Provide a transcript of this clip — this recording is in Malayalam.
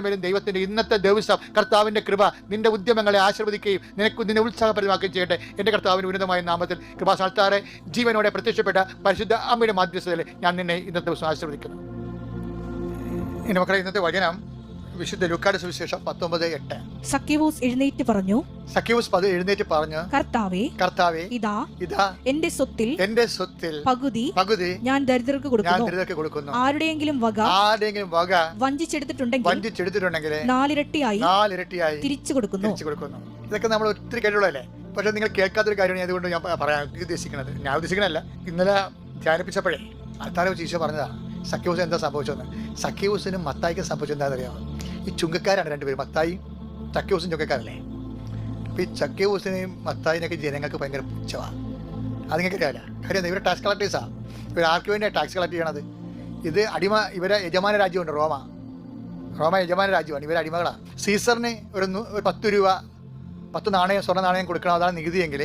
മേലും ദൈവത്തിന്റെ ഇന്നത്തെ ദിവസം കർത്താവിന്റെ കൃപ നിന്റെ ഉദ്യമങ്ങളെ ആശീർവദിക്കുകയും നിനക്ക് നിന്നെ ഉത്സാഹപരമാക്കുകയും ചെയ്യട്ടെ. എന്റെ കർത്താവിന് ഉന്നതമായ നാമത്തിൽ കൃപാസ്ഥാനത്താറെ ജീവനോടെ പ്രത്യക്ഷപ്പെട്ട പരിശുദ്ധ അമ്മയുടെ മാധ്യസ്ഥതയിൽ ഞാൻ നിന്നെ ഇന്നത്തെ ദിവസം ആശീർവദിക്കുന്നു. എന്റെ മക്കളെ ഇന്നത്തെ വചനം വിശുദ്ധ ലുക്കാട് സുവിശേഷം പത്തൊമ്പത് എട്ട്. സഖ്യവൂസ് എഴുന്നേറ്റ് പറഞ്ഞു സഖ്യൂസ് പത് എഴുന്നേറ്റ് പറഞ്ഞു കർത്താവേ കർത്താവേ ഇതാ ഇതാ എന്റെ സ്വത്തിൽ എന്റെ സ്വത്തിൽ പകുതി പകുതി ഞാൻ ദരിദ്രർക്ക് ഞാൻ കൊടുക്കുന്നു ദരിദ്രർക്ക് കൊടുക്കുന്നു. ആരുടെയെങ്കിലും വക ആരുടെയെങ്കിലും വക വഞ്ചിച്ചെടുത്തിട്ടുണ്ടെങ്കിൽ വഞ്ചിച്ചെടുത്തിട്ടുണ്ടെങ്കിൽ നാലിരട്ടിയായി നാലിരട്ടിയായി തിരിച്ചു കൊടുക്കുന്നു. തിരിച്ചു കൊടുക്കുന്നു. ഇതൊക്കെ നമ്മൾ ഒത്തിരി കേട്ടുള്ളതല്ലേ പക്ഷെ നിങ്ങൾ കേൾക്കാത്തൊരു കാര്യമാണ് അതുകൊണ്ട് ഞാൻ പറയാൻ ഉദ്ദേശിക്കുന്നത്. ഞാൻ ഉദ്ദേശിക്കണല്ല ഇന്നലെ ധ്യാനിപ്പിച്ചപ്പോഴേ അത്താരം ചീശ പറഞ്ഞതാണ് സഖ്യൂസ് എന്താ സംഭവിച്ചതെന്ന്? സഖ്യൂസിനും മത്തായിക്കും സംഭവിച്ചെന്താ എന്താണെന്ന് അറിയാമോ ഈ ചുങ്കക്കാരാണ് രണ്ടുപേരും മത്തായി ചക്കൂസും ചുങ്കക്കാരല്ലേ? അപ്പോൾ ഈ ചക്കൂസിനെയും മത്തായിനൊക്കെ ജനങ്ങൾക്ക് ഭയങ്കര പുച്ഛമാണ് അത് നിങ്ങൾക്ക് അറിയാമല്ല കാര്യം ഇവരെ ടാക്സ് കളക്ടേഴ്സാണ് ഇവർ ആർക്ക് വേണ്ടിയാണ് ടാക്സ് കളക്ട് ചെയ്യണത്? ഇത് അടിമ ഇവരെ യജമാന രാജ്യമുണ്ട് റോമ. റോമ യജമാന രാജ്യമാണ് ഇവരെ അടിമകളാണ് സീസറിന് ഒരു ഒരു പത്ത് രൂപ പത്ത് നാണയം സ്വർണ നാണയം കൊടുക്കണം അതാണ് നികുതിയെങ്കിൽ